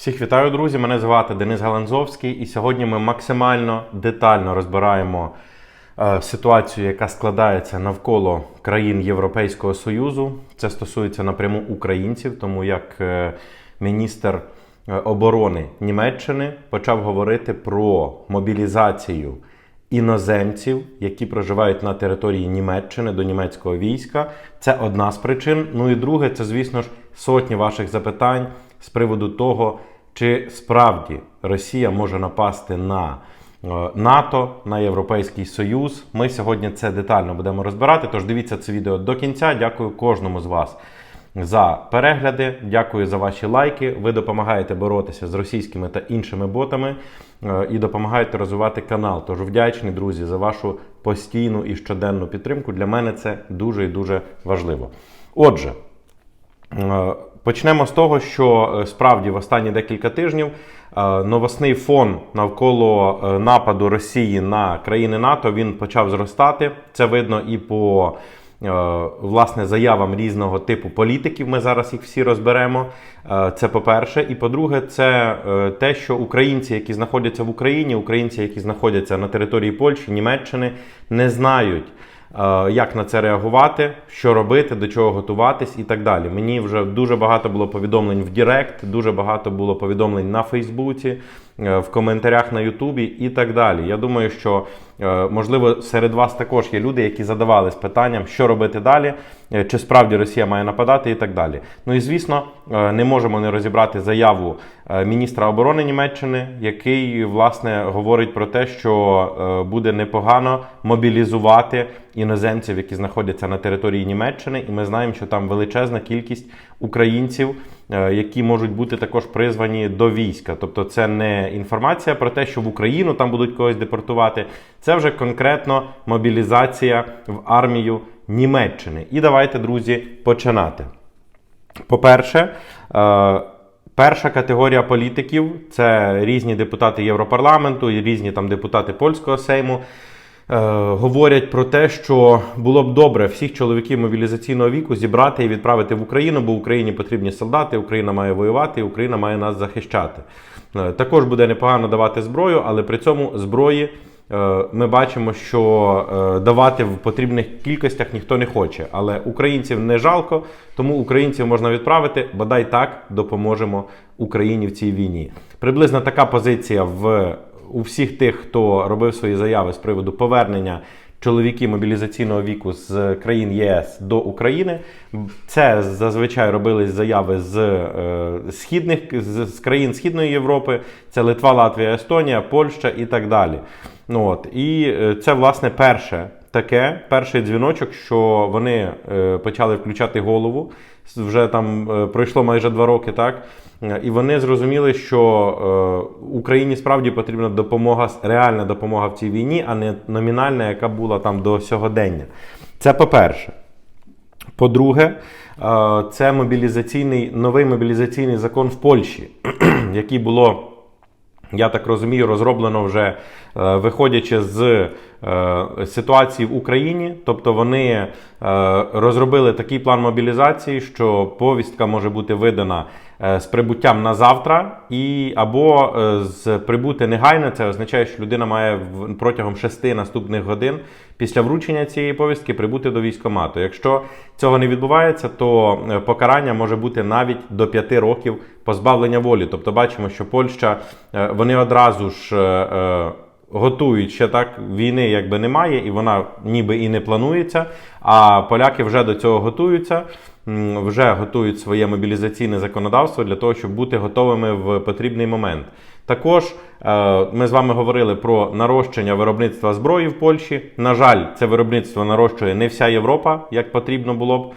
Всіх вітаю, друзі! Мене звати Денис Галанзовський, і сьогодні ми максимально детально розбираємо е, ситуацію, яка складається навколо країн Європейського Союзу. Це стосується напряму українців, тому як е, міністр е, оборони Німеччини почав говорити про мобілізацію іноземців, які проживають на території Німеччини до німецького війська. Це одна з причин. Ну і друге, це, звісно ж, сотні ваших запитань з приводу того, чи справді Росія може напасти на е, НАТО, на Європейський Союз. Ми сьогодні це детально будемо розбирати. Тож дивіться це відео до кінця. Дякую кожному з вас за перегляди. Дякую за ваші лайки. Ви допомагаєте боротися з російськими та іншими ботами е, і допомагаєте розвивати канал. Тож вдячний, друзі, за вашу постійну і щоденну підтримку. Для мене це дуже і дуже важливо. Отже. Почнемо з того, що е, справді в останні декілька тижнів е, новосний фон навколо е, нападу Росії на країни НАТО він почав зростати. Це видно і по власне заявам різного типу політиків. Ми зараз їх всі розберемо. Це по-перше. І по-друге, це те, що українці, які знаходяться в Україні, українці, які знаходяться на території Польщі, Німеччини, не знають. Е, як на це реагувати, що робити, до чого готуватись і так далі. Мені вже дуже багато було повідомлень в Дірект, дуже багато було повідомлень на Фейсбуці, в коментарях на Ютубі і так далі. Я думаю, що е, можливо серед вас також є люди, які задавались питанням, що робити далі, е, чи справді Росія має нападати і так далі. Ну і звісно, е, не можемо не розібрати заяву е, міністра оборони Німеччини, який власне говорить про те, що е, буде непогано мобілізувати іноземців, які знаходяться на території Німеччини, і ми знаємо, що там величезна кількість українців, е, які можуть бути також призвані до війська. Тобто, це не інформація про те, що в Україну там будуть когось депортувати. Це вже конкретно мобілізація в армію Німеччини. І давайте, друзі, починати. По-перше, е, перша категорія політиків це різні депутати Європарламенту і різні там депутати польського сейму. Е, Говорять про те, що було б добре всіх чоловіків мобілізаційного віку зібрати і відправити в Україну, бо Україні потрібні солдати, Україна має воювати, Україна має нас захищати. Е, Також буде непогано давати зброю, але при цьому зброї е, ми бачимо, що давати в потрібних кількостях ніхто не хоче. Але українців не жалко, тому українців можна відправити, бодай так допоможемо Україні в цій війні. Приблизно така позиція в у всіх тих, хто робив свої заяви з приводу повернення чоловіків мобілізаційного віку з країн ЄС до України. Це зазвичай робились заяви з е, східних з, з країн Східної Європи. Це Литва, Латвія, Естонія, Польща і так далі. Ну от і е, це власне перше таке, перший дзвіночок, що вони е, почали включати голову. Вже там е, пройшло майже два роки, так. Е, І вони зрозуміли, що Україні справді потрібна допомога, реальна допомога в цій війні, а не номінальна, яка була там до сьогодення. Це по-перше. По-друге, це мобілізаційний новий мобілізаційний закон в Польщі, який було. Я так розумію, розроблено вже виходячи з е, ситуації в Україні. Тобто вони е, розробили такий план мобілізації, що повістка може бути видана е, з прибуттям на завтра, і або е, з прибути негайно. Це означає, що людина має протягом шести наступних годин після вручення цієї повістки прибути до військкомату. Якщо цього не відбувається, то е, покарання може бути навіть до 5 років позбавлення волі. Тобто бачимо, що Польща е, вони одразу ж. Готують ще так війни, якби немає, і вона ніби і не планується. А поляки вже до цього готуються, вже готують своє мобілізаційне законодавство для того, щоб бути готовими в потрібний момент. Також е, ми з вами говорили про нарощення виробництва зброї в Польщі. На жаль, це виробництво нарощує не вся Європа, як потрібно було б. Е,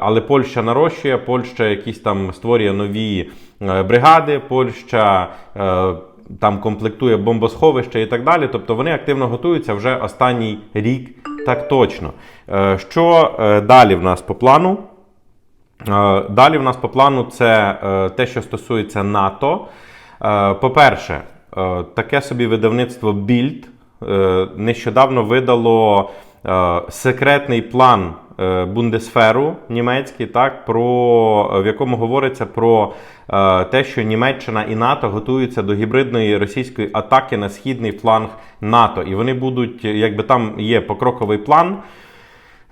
але Польща нарощує, Польща якісь там створює нові е, бригади, Польща. Там комплектує бомбосховище і так далі. Тобто вони активно готуються вже останній рік, так точно. Е, Що е, далі в нас по плану? Е, Далі в нас по плану це те, що стосується НАТО. По-перше, таке собі видавництво е, нещодавно видало секретний план Бундесферу німецький, так про в якому говориться про е, те, що Німеччина і НАТО готуються до гібридної російської атаки на східний фланг НАТО, і вони будуть, якби там є покроковий план.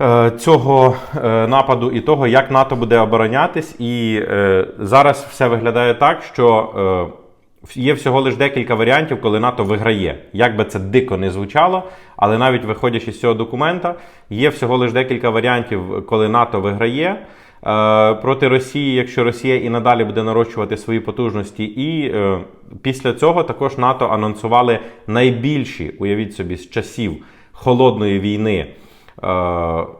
е, Цього е, нападу і того, як НАТО буде оборонятись, і е, зараз все виглядає так, що е, Є всього лише декілька варіантів, коли НАТО виграє. Як би це дико не звучало, але навіть виходячи з цього документа, є всього лише декілька варіантів, коли НАТО виграє е, проти Росії, якщо Росія і надалі буде нарощувати свої потужності. І е, після цього також НАТО анонсували найбільші, уявіть собі, з часів холодної війни е,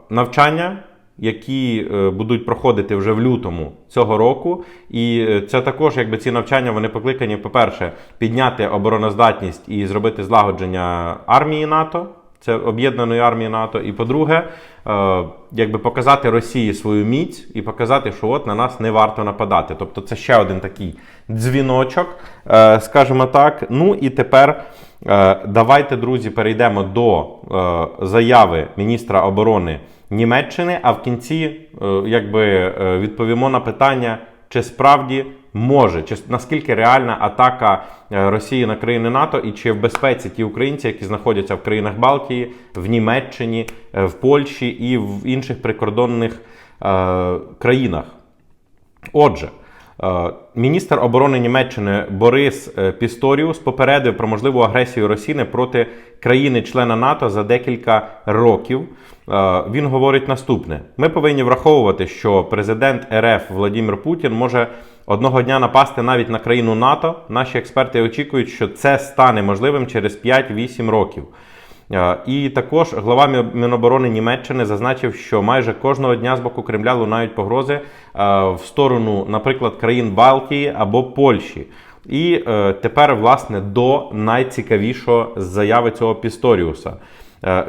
навчання які е, будуть проходити вже в лютому цього року. І е, це також, якби ці навчання вони покликані, по-перше, підняти обороноздатність і зробити злагодження армії НАТО. Це об'єднаної армії НАТО. І по-друге, е, якби показати Росії свою міць і показати, що от на нас не варто нападати. Тобто це ще один такий дзвіночок, е, скажімо так. Ну і тепер е, давайте, друзі, перейдемо до заяви міністра оборони Німеччини. А в кінці, якби відповімо на питання, чи справді може, чи наскільки реальна атака е, Росії на країни НАТО, і чи в безпеці ті українці, які знаходяться в країнах Балтії, в Німеччині, е, в Польщі і в інших прикордонних е, країнах. Отже. Е, Міністр оборони Німеччини Борис е, Пісторіус попередив про можливу агресію Росії проти країни-члена НАТО за декілька років. Е, Він говорить наступне: ми повинні враховувати, що президент РФ Владимир Путін може одного дня напасти навіть на країну НАТО. Наші експерти очікують, що це стане можливим через 5-8 років. Е, І також глава Міноборони Німеччини зазначив, що майже кожного дня з боку Кремля лунають погрози е, в сторону, наприклад, країн Балтії або Польщі. І е, тепер, власне, до найцікавішого заяви цього Пісторіуса.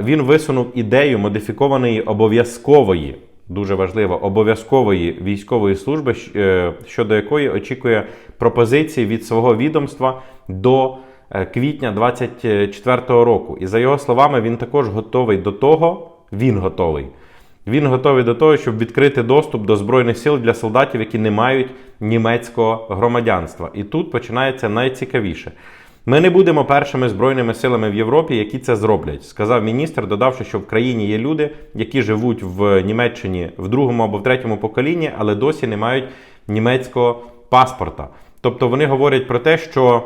Він висунув ідею модифікованої обов'язкової, дуже важливо, обов'язкової військової служби, щодо якої очікує пропозиції від свого відомства до квітня 2024 року. І за його словами, він також готовий до того, він готовий. Він готовий до того, щоб відкрити доступ до збройних сил для солдатів, які не мають німецького громадянства. І тут починається найцікавіше. Ми не будемо першими збройними силами в Європі, які це зроблять, сказав міністр, додавши, що в країні є люди, які живуть в Німеччині в другому або в третьому поколінні, але досі не мають німецького паспорта. Тобто вони говорять про те, що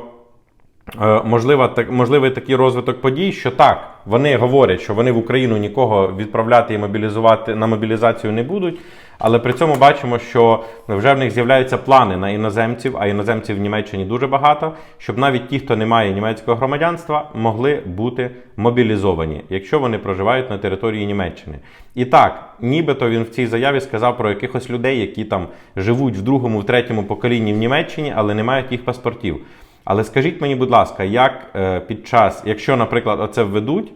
Е, можлива, так, можливий такий розвиток подій, що так, вони говорять, що вони в Україну нікого відправляти і мобілізувати на мобілізацію не будуть. Але при цьому бачимо, що вже в них з'являються плани на іноземців, а іноземців в Німеччині дуже багато, щоб навіть ті, хто не має німецького громадянства, могли бути мобілізовані, якщо вони проживають на території Німеччини. І так, нібито він в цій заяві сказав про якихось людей, які там живуть в другому, в третьому поколінні в Німеччині, але не мають їх паспортів. Але скажіть мені, будь ласка, як е, під час, якщо, наприклад, оце введуть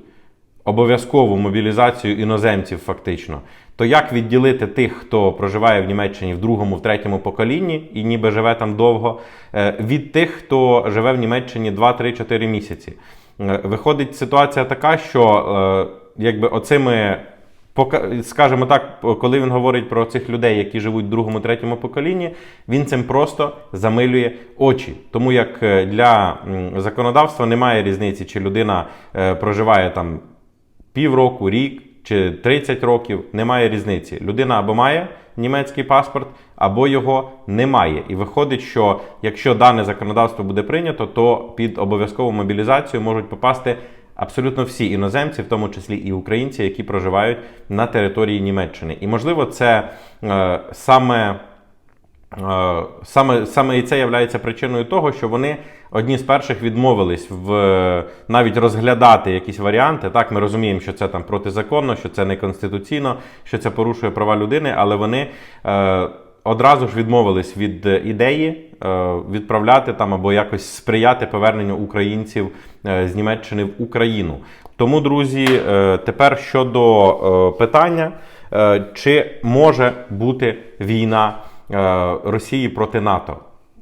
обов'язкову мобілізацію іноземців, фактично, то як відділити тих, хто проживає в Німеччині в другому, в третьому поколінні і ніби живе там довго, е, від тих, хто живе в Німеччині 2, 3, 4 місяці? Е, Виходить ситуація така, що якби оцими скажімо так, коли він говорить про цих людей, які живуть в другому, третьому поколінні, він цим просто замилює очі. Тому як е, для законодавства немає різниці, чи людина е, проживає там півроку, рік чи 30 років, немає різниці. Людина або має німецький паспорт, або його немає. І виходить, що якщо дане законодавство буде прийнято, то під обов'язкову мобілізацію можуть попасти абсолютно всі іноземці, в тому числі і українці, які проживають на території Німеччини. І можливо, це е, саме. Е, Саме, саме і це є причиною того, що вони одні з перших відмовились в навіть розглядати якісь варіанти. Так, ми розуміємо, що це там протизаконно, що це неконституційно, що це порушує права людини, але вони е, одразу ж відмовились від ідеї е, відправляти там або якось сприяти поверненню українців е, з Німеччини в Україну. Тому, друзі, е, тепер щодо е, питання, е, чи може бути війна е, Росії проти НАТО.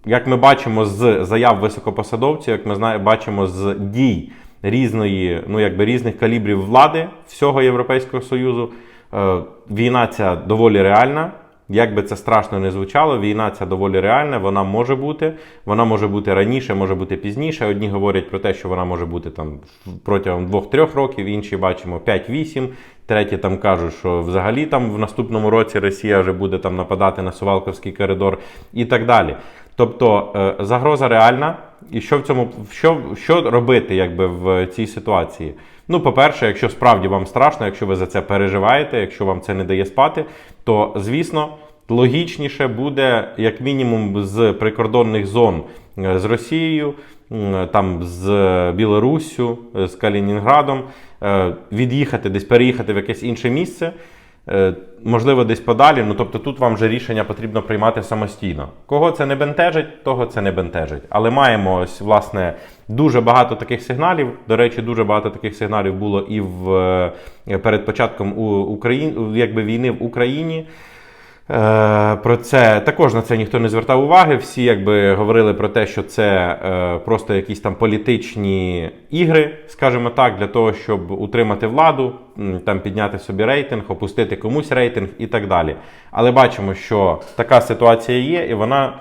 Як ми бачимо з заяв високопосадовців, як ми бачимо з дій різної, ну якби різних калібрів влади всього Європейського Союзу, Е, Війна ця доволі реальна. Як би це страшно не звучало, війна ця доволі реальна, вона може бути. Вона може бути раніше, може бути пізніше. Одні говорять про те, що вона може бути там протягом 2-3 років, інші бачимо 5-8. Треті там кажуть, що взагалі там в наступному році Росія вже буде там нападати на Сувалковський коридор і так далі. Тобто е, загроза реальна. І що в цьому що, що робити якби в цій ситуації? Ну, по-перше, якщо справді вам страшно, якщо ви за це переживаєте, якщо вам це не дає спати, то звісно логічніше буде як мінімум з прикордонних зон е, з Росією, там з Білоруссю, е, з Калінінградом, е, від'їхати десь переїхати в якесь інше місце. Е, Можливо, десь подалі, ну тобто тут вам вже рішення потрібно приймати самостійно. Кого це не бентежить, того це не бентежить. Але маємо ось власне дуже багато таких сигналів. До речі, дуже багато таких сигналів було і в е, перед початком у Україн, якби війни в Україні. Е, Про це також на це ніхто не звертав уваги. Всі якби говорили про те, що це е, просто якісь там політичні ігри, скажімо так, для того, щоб утримати владу, там підняти собі рейтинг, опустити комусь рейтинг і так далі. Але бачимо, що така ситуація є, і вона,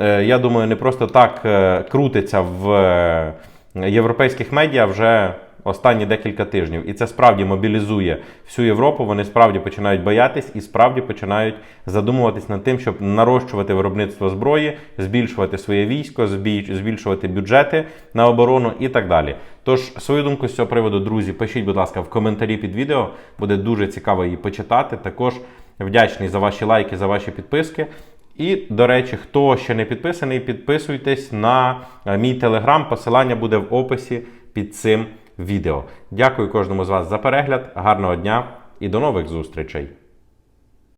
е, я думаю, не просто так е, крутиться в е, європейських медіа вже останні декілька тижнів. І це справді мобілізує всю Європу. Вони справді починають боятись і справді починають задумуватись над тим, щоб нарощувати виробництво зброї, збільшувати своє військо, збільшувати бюджети на оборону і так далі. Тож свою думку з цього приводу, друзі, пишіть, будь ласка, в коментарі під відео. Буде дуже цікаво її почитати. Також вдячний за ваші лайки, за ваші підписки. І, до речі, хто ще не підписаний, підписуйтесь на е, мій телеграм. Посилання буде в описі під цим відео. Дякую кожному з вас за перегляд. Гарного дня і до нових зустрічей!